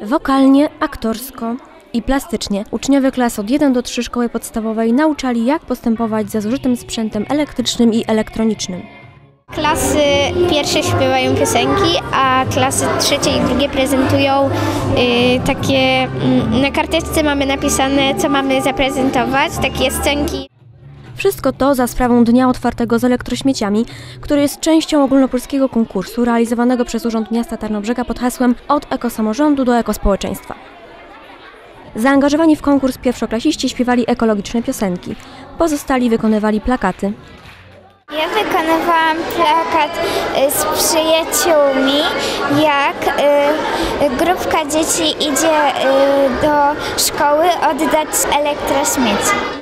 Wokalnie, aktorsko i plastycznie uczniowie klas od 1 do 3 szkoły podstawowej nauczali jak postępować ze zużytym sprzętem elektrycznym i elektronicznym. Klasy pierwsze śpiewają piosenki, a klasy trzecie i drugie prezentują y, takie. mm, Na karteczce mamy napisane, co mamy zaprezentować, takie scenki. Wszystko to za sprawą Dnia Otwartego z elektrośmieciami, który jest częścią ogólnopolskiego konkursu realizowanego przez Urząd Miasta Tarnobrzega pod hasłem Od ekosamorządu do ekospołeczeństwa. Zaangażowani w konkurs pierwszoklasiści śpiewali ekologiczne piosenki, pozostali wykonywali plakaty. Ja wykonywałam plakat y, z przyjaciółmi, jak y, grupka dzieci idzie y, do szkoły oddać elektrośmieci.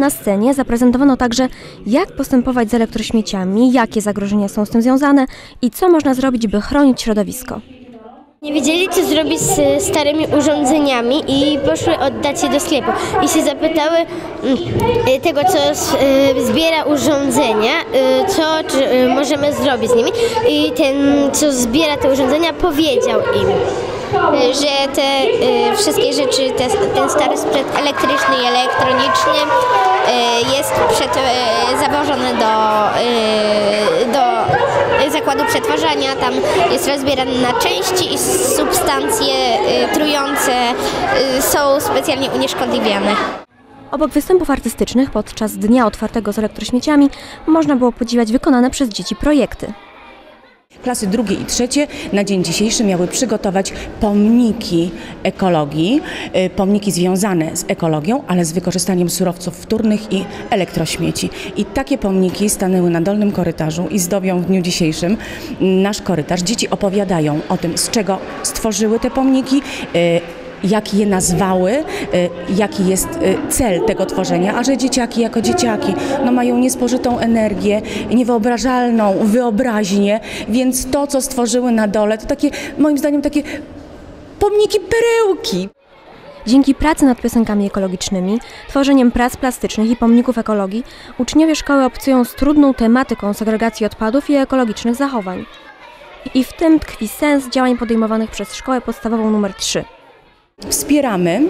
Na scenie zaprezentowano także, jak postępować z elektrośmieciami, jakie zagrożenia są z tym związane i co można zrobić, by chronić środowisko. Nie wiedzieli, co zrobić z starymi urządzeniami i poszły oddać je do sklepu. I się zapytały mm, y, tego, co y, zbiera urządzenia, co możemy zrobić z nimi. I ten, co zbiera te urządzenia, powiedział im. Że te y, wszystkie rzeczy, te, ten stary sprzęt elektryczny i elektroniczny y, jest przed, y, zawożony do, do zakładu przetwarzania. Tam jest rozbierany na części i substancje trujące są specjalnie unieszkodliwiane. Obok występów artystycznych podczas Dnia Otwartego z elektrośmieciami można było podziwiać wykonane przez dzieci projekty. Klasy drugie i trzecie na dzień dzisiejszy miały przygotować pomniki ekologii, y, pomniki związane z ekologią, ale z wykorzystaniem surowców wtórnych i elektrośmieci. I takie pomniki stanęły na dolnym korytarzu i zdobią w dniu dzisiejszym nasz korytarz. Dzieci opowiadają o tym, z czego stworzyły te pomniki, y, jak je nazwały, y, jaki jest y, cel tego tworzenia, a że dzieciaki jako dzieciaki no mają niespożytą energię, niewyobrażalną wyobraźnię, więc to, co stworzyły na dole, to takie, moim zdaniem, takie pomniki perełki. Dzięki pracy nad piosenkami ekologicznymi, tworzeniem prac plastycznych i pomników ekologii, uczniowie szkoły obcują z trudną tematyką segregacji odpadów i ekologicznych zachowań. I w tym tkwi sens działań podejmowanych przez szkołę podstawową nr 3. Wspieramy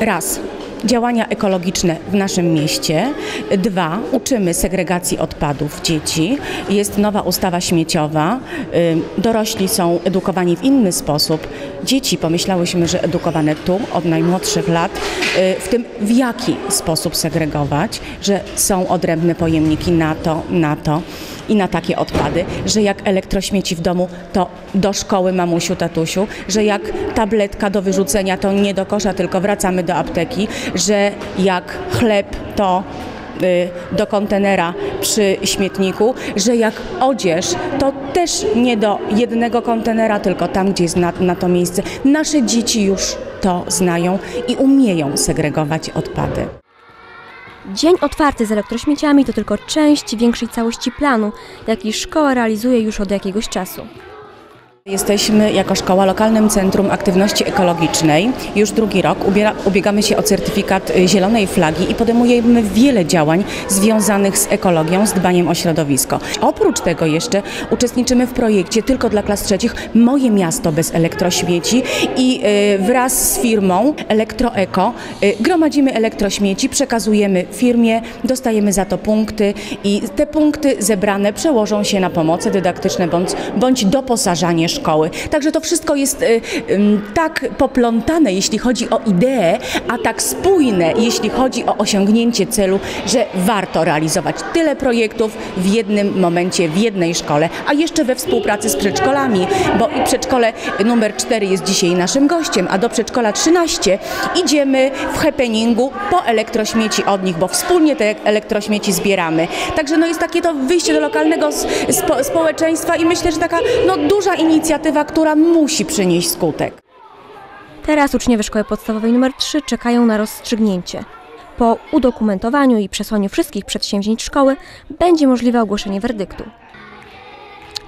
raz działania ekologiczne w naszym mieście, dwa uczymy segregacji odpadów dzieci, jest nowa ustawa śmieciowa, y, dorośli są edukowani w inny sposób, dzieci pomyślałyśmy, że edukowane tu od najmłodszych lat, y, w tym w jaki sposób segregować, że są odrębne pojemniki na to, na to i na takie odpady, że jak elektrośmieci w domu, to do szkoły mamusiu, tatusiu, że jak tabletka do wyrzucenia, to nie do kosza, tylko wracamy do apteki, że jak chleb, to y, do kontenera przy śmietniku, że jak odzież, to też nie do jednego kontenera, tylko tam, gdzie jest na, na to miejsce. Nasze dzieci już to znają i umieją segregować odpady. Dzień otwarty z elektrośmieciami to tylko część większej całości planu, jaki szkoła realizuje już od jakiegoś czasu. Jesteśmy jako szkoła lokalnym centrum aktywności ekologicznej. Już drugi rok ubiegamy się o certyfikat y, zielonej flagi i podejmujemy wiele działań związanych z ekologią, z dbaniem o środowisko. Oprócz tego jeszcze uczestniczymy w projekcie tylko dla klas trzecich Moje miasto bez elektrośmieci i y, wraz z firmą Elektroeko y, gromadzimy elektrośmieci, przekazujemy firmie, dostajemy za to punkty i te punkty zebrane przełożą się na pomoce dydaktyczne bądź, bądź doposażanie szkoły. Także to wszystko jest y, tak poplątane, jeśli chodzi o ideę, a tak spójne, jeśli chodzi o osiągnięcie celu, że warto realizować tyle projektów w jednym momencie, w jednej szkole, a jeszcze we współpracy z przedszkolami, bo i przedszkole numer 4 jest dzisiaj naszym gościem, a do przedszkola 13 idziemy w happeningu po elektrośmieci od nich, bo wspólnie te elektrośmieci zbieramy. Także no jest takie to wyjście do lokalnego spo, społeczeństwa i myślę, że taka no, duża inicjatywa, która musi przynieść skutek. Teraz uczniowie szkoły podstawowej nr 3 czekają na rozstrzygnięcie. Po udokumentowaniu i przesłaniu wszystkich przedsięwzięć szkoły będzie możliwe ogłoszenie werdyktu.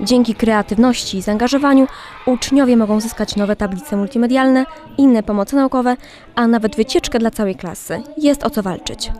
Dzięki kreatywności i zaangażowaniu uczniowie mogą zyskać nowe tablice multimedialne, inne pomoce naukowe, a nawet wycieczkę dla całej klasy. Jest o co walczyć.